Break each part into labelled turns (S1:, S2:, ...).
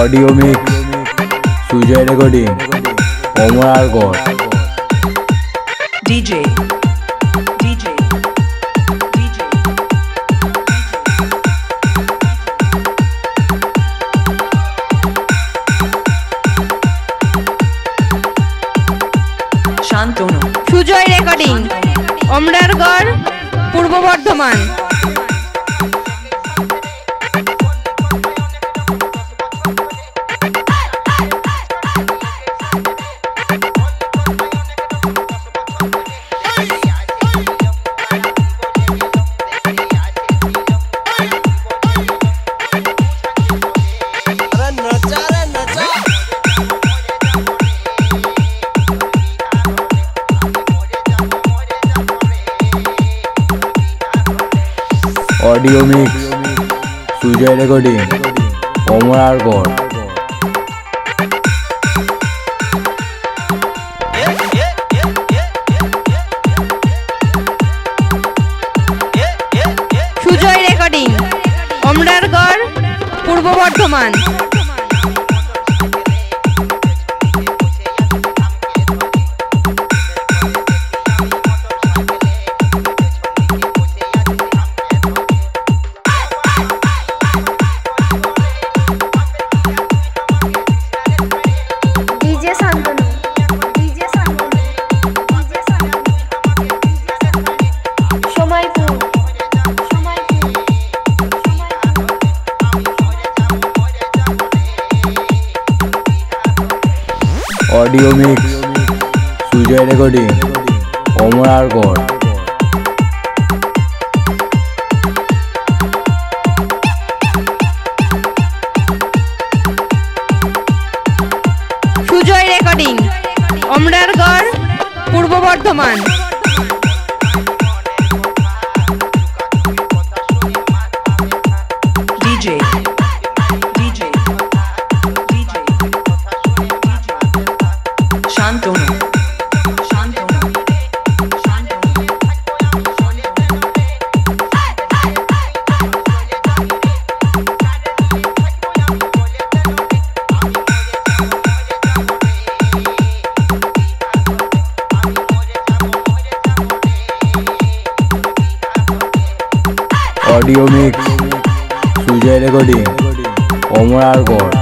S1: Audio mix Sujoy recording
S2: DJ DJ DJ Shantanu.
S3: Sujoy recording Amrargarh Purba Bardhaman.
S1: Audio mix Sujoy recording Amrargarh
S3: Sujoy recording Amrargarh Purba Bardhaman.
S1: Audio mix Sujoy recording Amrargarh
S3: Sujoy recording Amrargarh Purba Bardhaman.
S2: Shantanu.
S1: Audio mix Sujoy recording Amrargarh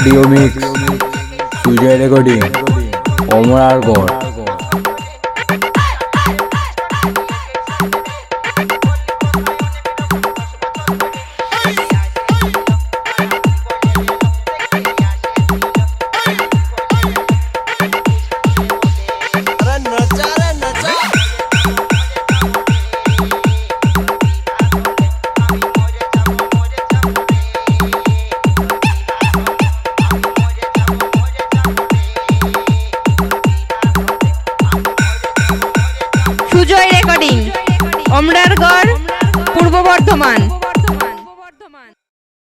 S1: audio mix Sujoy recording অমর
S3: আর recording Amrargarh Purba Bardhaman.